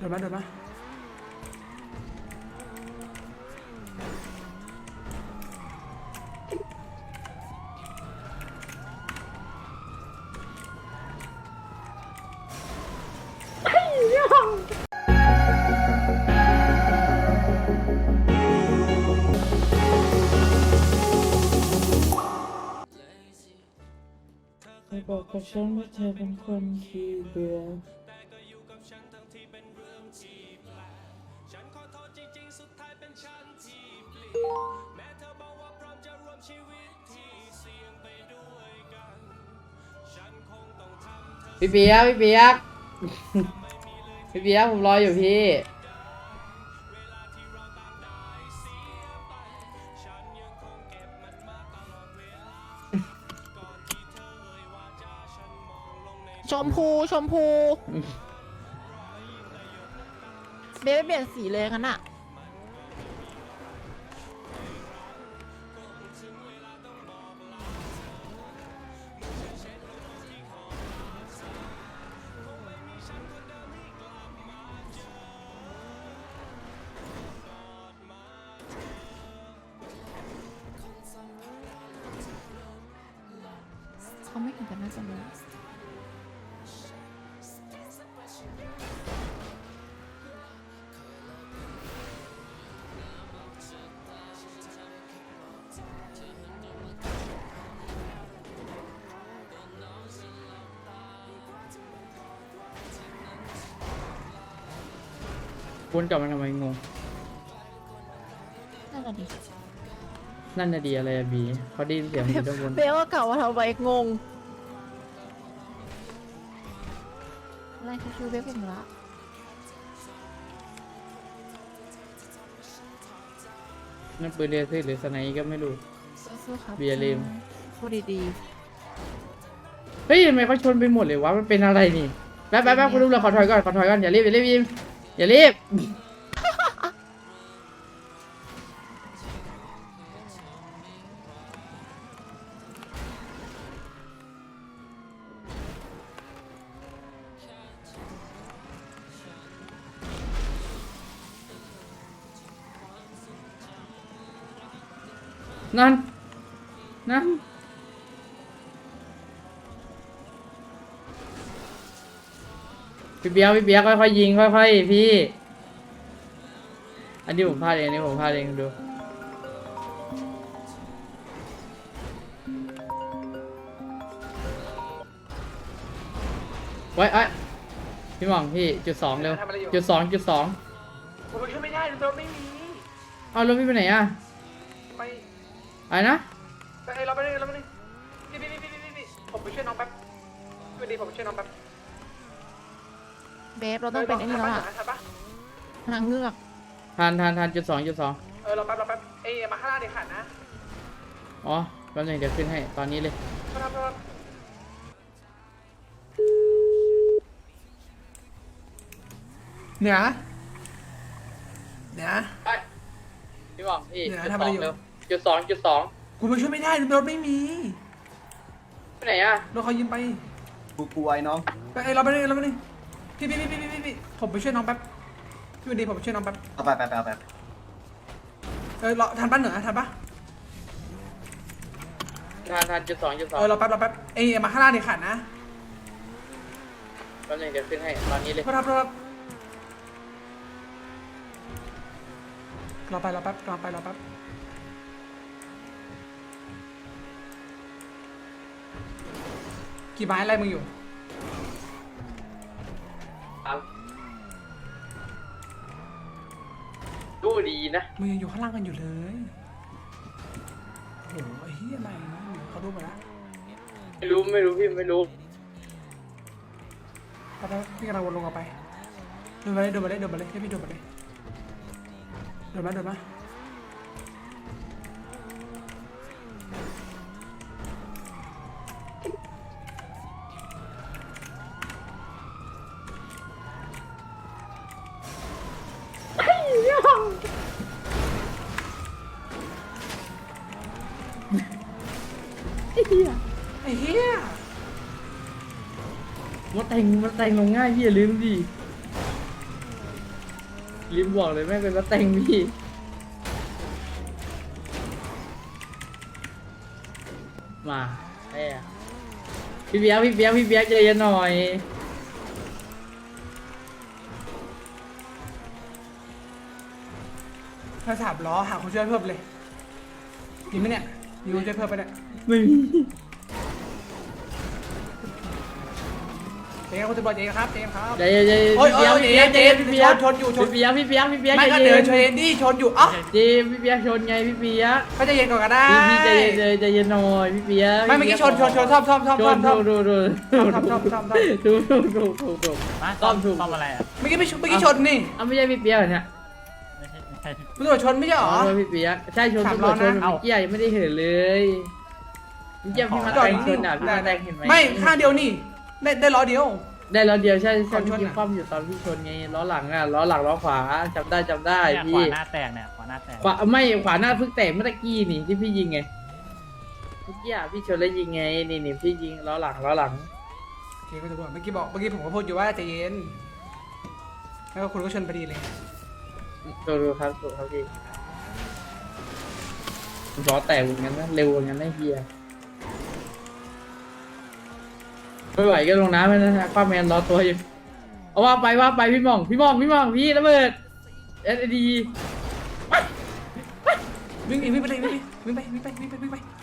เดินมาเดินมาเธอบอกกับฉันว่าเธอเป็นคนขี้เบื่อ พี่เปียกพี่เปียกพี่เปียกผมรออยู่พี่ชมพูชมพู เบสไม่เปลี่ยนสีเลยงั้นอะ เขาไม่เห็นกันน่าจะรู้วนกลับมาทำไมงงน่าจะดี นั่นน่ะดีอะไรอะบีเขาได้ยินเสียงอยู่ด้านบนเบลก็เก่าว่าทำไมงงอะไรคือชูเบลผมละนั่นปืนเรียซี่หรือสไนก็ไม่รู้ สู้ๆครับเบียร์เลม พูดดีเฮ้ยทำไมเขาชนไปหมดเลยวะมันเป็นอะไรนี่แป๊บแป๊บแป๊บคุณลุงเราขอถอยก่อนขอถอยก่อนอย่ารีบอย่ารีบยิมอย่ารีบ นั่นนั่นพี่เบียกพี่เบียกค่อยๆยิงค่อยๆพี่ อันนี้ผมพลาดเองอันนี้ผมพลาดเองดูไว้ไอ้ยพี่หม่องพี่จุดสองเร็วทำอะไรอยู่จุดสองจุดสองผมไปช่วยไม่ได้รถไม่มีเอารถพี่ไปไหนอะไป อะไรนะไปเอ้ยเราไปเลยเราไปเลยพี่พี่พี่พี่พี่พี่ผมไปช่วยน้องแป๊บช่วยดีผมไปช่วยน้องแป๊บๆเบสเราต้องเป็นไอ้นี่แล้วอะทันปะนางเงือกทานทานทานจุดสองจุดสองเออเราแป๊บเราแป๊บเอ้ยมาข้างหน้าเดี๋ยวขันนะอ๋อแป๊บนึงเดี๋ยวขึ้นให้ตอนนี้เลย มาทำมาเหนือเหนือ พี่หม่องพี่เดี๋ยวจุดทำสอะไรองอยู่เร็ว จุดสองจุดสองกูไปช่วยไม่ได้รถไม่มีไปไหนอะรถเขายืมไปกูกลัวไอ้น้องไปเอ้ยเราไปเลยเราไปเลยพี่พี่พี่พี่พี่พี่ผมไปช่วยน้องแป๊บพี่วันดีผมไปช่วยน้องแป๊บเอาไปไปไปเอาไปเออเราทันปะเหนือทันปะทานทานจุดสองจุดสอเองอเราแป๊บเราแป๊บเอ้ยมาข้างหน้าเดี๋ยวขันนะแป๊บนึงเดี๋ยวขึ้นให้ตอนนี้เลย โทษครับโทษครับรอไปรอแป๊บรอไปรอแป๊บ กี่ไม้อะไรมึงอยู่ ครับดูดีนะมึงยังอยู่ข้างล่างกันอยู่เลยโอ้โหไอ้เหี้ยอะไรนะเขาดูมาแล้วไม่รู้ไม่รู้พี่ไม่รู้ไปไปพี่กำลังวนลงเอาไปเดินมาเลยเดินมาเลยเดินมาเลยให้พี่เดินมาเลยเดินมาเดินมา แต่งมดแต่งลงง่ายพี่อย่าลืมดิลิมบอกเลยแม่งเป็นมาแต่งพี่มาไอ้อะพี่เบียกพี่เบียกพี่เบียกใจเย็นหน่อยถ้าสามล้อหาคนช่วยเพิ่มเลยมีไหมเนี่ยมีคนช่วยเพิ่มไปะเนี่ยไม่มี เจ๊ครับคุณตำรวจเจ๊ครับเจ๊ครับ ใจเย็นใจเย็นโอ้ยพี่เบียกโอ้ยพี่เบียกเจ๊ใจเย็นเจ๊พี่เบียกชนอยู่ชน พี่เบียกพี่เบียกพี่เบียกไม่ใจก็เย็เดินนชนดิชนอยู่เอ้าจีพี่เบียกชนไงพี่เบียกก็ใจะเย็นก่อนก็ได้พี่พี่ใจเย็นใจใจเย็นหน่อยพี่เบียกไม่เมื่อกี้ชนชนชนซ่อมซ่อมซ่อมชซ่อนมซ่อม ดูดูดูซ่อมซ่อมซ่อมซ่อมดูดูดูดูดูมาซ่อมถูกซ่อมอะไรอะเมื่อกี้ไม่ชนเมื่อกี้ชนนี่อ้าวไม่ใช่พี่เบียกเหรอเนี่ยไม่ใช่ไม่ใช่คุณตำรวจชนไม่ใช่เหรอ๋ออพี่เบียกใช่ชนสามตำรวจชล้นอนะ เมื่อกี้ยังไม่ได้เห็นเลยเมื่อกี้พี่มาจอดแต่งนิ่งชนอะพี่มาแต่งเห็นไหมไม่ข้างเดียวนี่ ได้ได้ล้อเดียว ได้ล้อเดียวใช่ก่ใช่อนชนพี่อะ คว่ำอยู่ตอนพี่ชนไงล้อหลังอะล้อหลังล้อขวาจำได้จำได้เนี่ยขพี่วาหน้าแตกเนี่ยขวาหน้าแตกขวาไม่ขวาหน้าเพิ่งแตกเมื่อตะกี้นี่ที่พี่ยิงไงเมื่อกี้อะพี่ชนแล้วยิงไงนี่นี่พี่ยิงล้อหลังล้อหลังโอเคคุณตำรวจเมื่อกี้บอกเมื่อกี้ผมก็พูดอยู่ว่าใจเย็นแล้วก็คุณก็ชนพอดีเลย ดูดูครับดูครับพี่ล้อแตกเหมือนกันนะเร็วเหมือนกันนะเฮีย ไม่ไหวก็ลงน้ำไปนะฮะป้าแมนรอตัวอยู่เอาว่าไปว่าไปพี่หมองพี่หมองพี่หมองพี่ระเบิดเอสดีวิ่งวิ่งวิ่งไปเลยวิ่งไปวิ่งไปวิ่งไปวิ่งไปวิ่งไป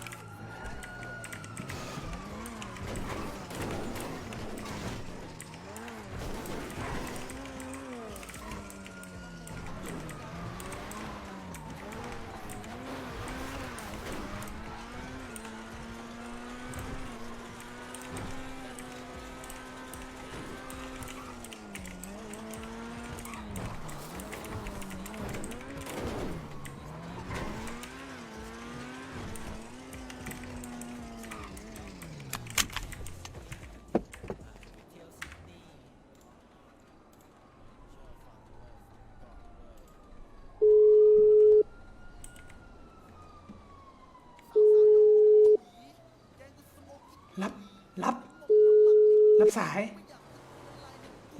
รับสาย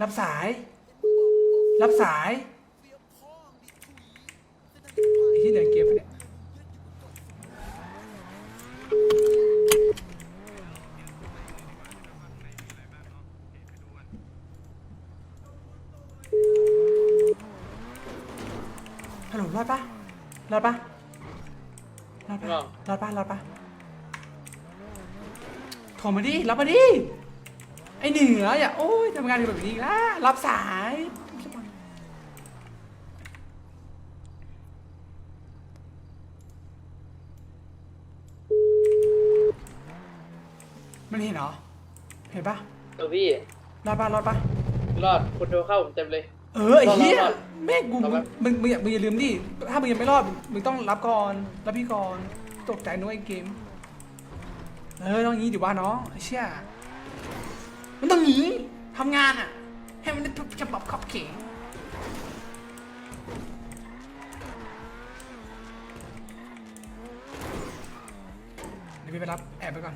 รับสาย รับสายไอ้ที่เดินเกมไปเนี่ยฮัลโหลรอดปะรอดปะรอดปะรอดปะรอดปะโทรมาดิรับมาดิ ไอเหนืออย่าโอ้ยทำงานกันแบบนี้อีกแล้วรับสาย มันเห็นเหรอ เห็นปะตัวพี่รอดปะรอดปะรอดคนโดนเข้าผมเต็มเลย เออไอ้เหี้ยรอดรอดแม่งกูรอดปะ มึงมึงอย่ามึงอย่าลืมดิถ้ามึงยังไม่รอดมึงต้องรับก่อนรับพี่ก่อนตกใจนุ้ยเกม เออต้องงี้ดิว่าน้องไอ้เชี่ย มันต้องงี้ทำงานอะ ให้มันได้ฉบับขอบเขตเดี๋ยวพี่ไปรับแอบไปก่อน